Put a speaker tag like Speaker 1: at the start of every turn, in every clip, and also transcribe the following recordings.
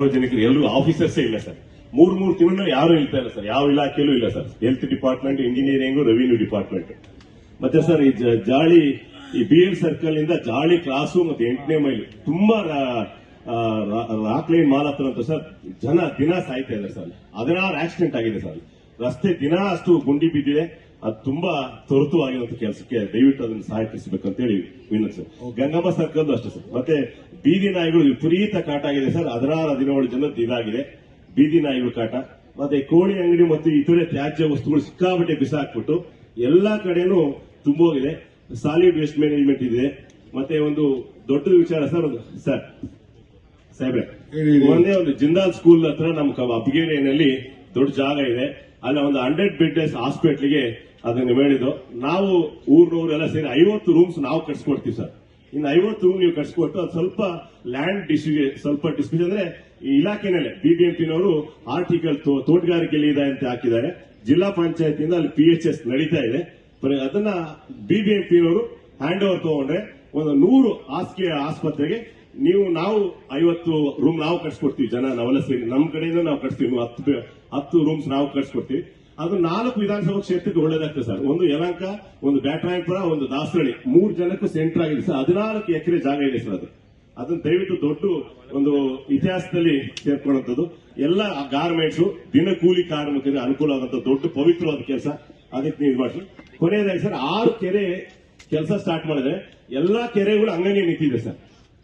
Speaker 1: ಸಾರ್ವಜನಿಕರು ಎಲ್ಲರೂ ಆಫೀಸರ್ಸೇ ಇಲ್ಲ ಸರ್. ಮೂರ್, ಮೂರು ತಿಂಗಳು ಯಾರು ಇಲ್ತಾ ಇಲ್ಲ ಸರ್. ಯಾವ ಇಲಾಖೆಯಲ್ಲೂ ಇಲ್ಲ sir. Health department engineering revenue department ಮತ್ತೆ ಸರ್, ಈ ಜಾಳಿ, ಈ ಬಿ ಎಲ್ ಸರ್ಕಲ್ ಇಂದ ಜಾಳಿ ಕ್ರಾಸು ಮತ್ತೆ ಎಂಟನೇ ಮೈಲು ತುಂಬಾ ರಾ- ರಾಕ್ ಲೈನ್ ಮಾಲ್ ಹತ್ರ ಅಂತ ಸರ್, ಜನ ದಿನ ಸಾಯ್ತಾ ಇದೆ ಸರ್. ಹದಿನಾರು ಆಕ್ಸಿಡೆಂಟ್ ಆಗಿದೆ ಸರ್. ರಸ್ತೆ ದಿನ ಅಷ್ಟು ಗುಂಡಿ ಬಿದ್ದಿದೆ. ಅದು ತುಂಬಾ ತೊರತು ಆಗಿರುವಂತ ಕೆಲಸಕ್ಕೆ ದಯವಿಟ್ಟು ಅದನ್ನು ಸಹಕರಿಸಬೇಕಂತೇಳಿ ಅಂತ ಹೇಳಿ ವಿನಂತಿ ಸರ್. ಗಂಗಮ್ಮ ಸರ್ಕಲ್ ಅಷ್ಟೇ ಸರ್. ಮತ್ತೆ ಬೀದಿ ನಾಯಿಗಳು ವಿಪರೀತ ಕಾಟ ಆಗಿದೆ ಸರ್. ಹದಿನಾರು ಹದಿನೇಳು ಜನದ್ದು ಇದಾಗಿದೆ. ಬೀದಿ ನಾಯಿಗಳು ಕಾಟ. ಮತ್ತೆ ಕೋಳಿ ಅಂಗಡಿ ಮತ್ತು ಇತರೆ ತ್ಯಾಜ್ಯ ವಸ್ತುಗಳು ಸಿಕ್ಕಾಪಟ್ಟೆ ಬಿಸಾಕ್ಬಿಟ್ಟು ಎಲ್ಲಾ ಕಡೆನೂ ತುಂಬೋಗಿದೆ. ಸಾಲಿಡ್ ವೇಸ್ಟ್ ಮ್ಯಾನೇಜ್ಮೆಂಟ್ ಇದೆ. ಮತ್ತೆ ಒಂದು ದೊಡ್ಡ ವಿಚಾರ ಸರ್ ಒಂದು ಸರ್ ಸಾಹೇಬ್ರೆ
Speaker 2: ಹೇಳಿ.
Speaker 1: ಒಂದೇ ಒಂದು ಜಿಂದಾಲ್ ಸ್ಕೂಲ್ ಹತ್ರ ನಮ್ಮ ಅಬ್ಗೇರಿಯಲ್ಲಿ ದೊಡ್ಡ ಜಾಗ ಇದೆ. ಅಲ್ಲ ಒಂದು ಹಂಡ್ರೆಡ್ ಬೆಡ್ ಹಾಸ್ಪಿಟ್ಲಿಗೆ ಅದನ್ನು ಹೇಳಿದ್ದು. ನಾವು ಊರ್ನವರೆಲ್ಲ ಸೇರಿ ಐವತ್ತು ರೂಮ್ಸ್ ನಾವು ಕಟ್ಸ್ಕೊಡ್ತೀವಿ ಸರ್. ಇನ್ನು ಐವತ್ತು ರೂಮ್ ನೀವು ಕಟ್ಸ್ಕೊಟ್ಟು ಅದು ಸ್ವಲ್ಪ ಲ್ಯಾಂಡ್ ಡಿಸ್ಟ್ರಿ ಸ್ವಲ್ಪ ಡಿಸ್ಟ್ರಿ ಅಂದ್ರೆ ಈ ಇಲಾಖೆನಲ್ಲೇ ಬಿಬಿಎಂಪಿನವರು ಆರ್ಟಿಕಲ್ ತೋಟಗಾರಿಕೆಯಲ್ಲಿ ಇದೆ ಅಂತ ಹಾಕಿದ್ದಾರೆ. ಜಿಲ್ಲಾ ಪಂಚಾಯತಿಯಿಂದ ಅಲ್ಲಿ ಪಿ ಎಚ್ ಎಸ್ ನಡೀತಾ ಇದೆ. ಅದನ್ನ ಬಿಬಿಎಂಪಿನವರು ಹ್ಯಾಂಡ್ ಓವರ್ ತಗೊಂಡ್ರೆ ಒಂದು ನೂರು ಹಾಸಿಗೆ ಆಸ್ಪತ್ರೆಗೆ ನೀವು, ನಾವು ಐವತ್ತು ರೂಮ್ ನಾವು ಕಟ್ಸ್ಕೊಡ್ತೀವಿ ಜನ, ನಾವೆಲ್ಲ ಸೇರಿ. ನಮ್ಮ ಕಡೆಯಿಂದ ನಾವು ಕಟ್ಸ್ತೀವಿ. ಹತ್ತು ಹತ್ತು ರೂಮ್ಸ್ ನಾವು ಕಟ್ಸ್ಕೊಡ್ತೀವಿ. ಅದು ನಾಲ್ಕು ವಿಧಾನಸಭಾ ಕ್ಷೇತ್ರಕ್ಕೆ ಒಳ್ಳೇದಾಗ್ತದೆ ಸರ್. ಒಂದು ಯಲಂಕ, ಒಂದು ಬ್ಯಾಟರಾಯಪುರ ಒಂದು ದಾಸರಳ್ಳಿ. ಮೂರು ಜನಕ್ಕೂ ಸೆಂಟರ್ ಆಗಿದೆ ಸರ್. ಹದಿನಾಲ್ಕು ಎಕರೆ ಜಾಗ ಇದೆ ಸರ್ ಅದು. ಅದನ್ನ ದಯವಿಟ್ಟು ದೊಡ್ಡ ಒಂದು ಇತಿಹಾಸದಲ್ಲಿ ಸೇರ್ಕೊಳ್ಳುವಂಥದ್ದು. ಎಲ್ಲ ಗಾರ್ಮೆಂಟ್ಸ್ ದಿನ ಕೂಲಿ ಕಾರ್ಮಿಕರಿಗೆ ಅನುಕೂಲ ಆಗುವಂತ ದೊಡ್ಡ ಪವಿತ್ರವಾದ ಕೆಲಸ. ಅದಕ್ಕೆ ನೀವು ಮಾಡಿ ಕೊನೆಯದಾಗಿ ಸರ್, ಆರು ಕೆರೆ ಕೆಲಸ ಸ್ಟಾರ್ಟ್ ಮಾಡಿದ್ರೆ ಎಲ್ಲಾ ಕೆರೆಗಳು ಅಂಗನೇ ನಿಂತಿದೆ ಸರ್.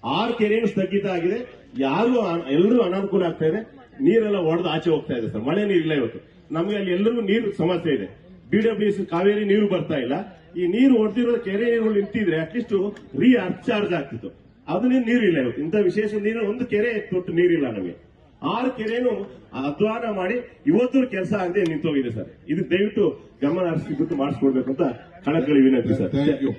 Speaker 1: ಆರು ಕೆರೆಯನ್ನು ಸ್ಥಗಿತ ಆಗಿದೆ. ಯಾರು ಎಲ್ಲರೂ ಅನಾನುಕೂಲ ಆಗ್ತಾ ಇದೆ. ನೀರೆಲ್ಲ ಒಡೆದು ಆಚೆ ಹೋಗ್ತಾ ಇದೆ ಸರ್. ಮಳೆ ನೀರಿಲ್ಲ ಇವತ್ತು. ನಮಗೆ ಅಲ್ಲಿ ಎಲ್ಲರಿಗೂ ನೀರು ಸಮಸ್ಯೆ ಇದೆ. ಬಿಡಬ್ಲ್ಯೂಎಸ್ ಕಾವೇರಿ ನೀರು ಬರ್ತಾ ಇಲ್ಲ. ಈ ನೀರು ಹೊಡೆದಿರೋ ಕೆರೆ ನೀರುಗಳು ನಿಂತಿದ್ರೆ ಅಟ್ಲೀಸ್ಟ್ ರೀ ಅರ್ಚಾರ್ಜ್ ಆಗ್ತಿತ್ತು. ಅದನ್ನೇ ನೀರಿಲ್ಲ ಇವತ್ತು. ಇಂಥ ವಿಶೇಷ ನೀರು ಒಂದು ಕೆರೆ ತೊಟ್ಟು ನೀರಿಲ್ಲ ನಮಗೆ. ಆರು ಕೆರೆನು ಅಧ್ವಾನ ಮಾಡಿ ಇವತ್ತು ಕೆಲಸ ಆಗದೆ ನಿಂತೋಗಿದೆ ಸರ್. ಇದು ದಯವಿಟ್ಟು ಗಮನ ಹರಿಸಿಬಿಟ್ಟು ಮಾಡಿಸ್ಕೊಡ್ಬೇಕು ಅಂತ ಕಳಕಳಿ ವಿನಂತಿ ಸರ್.
Speaker 2: Thank you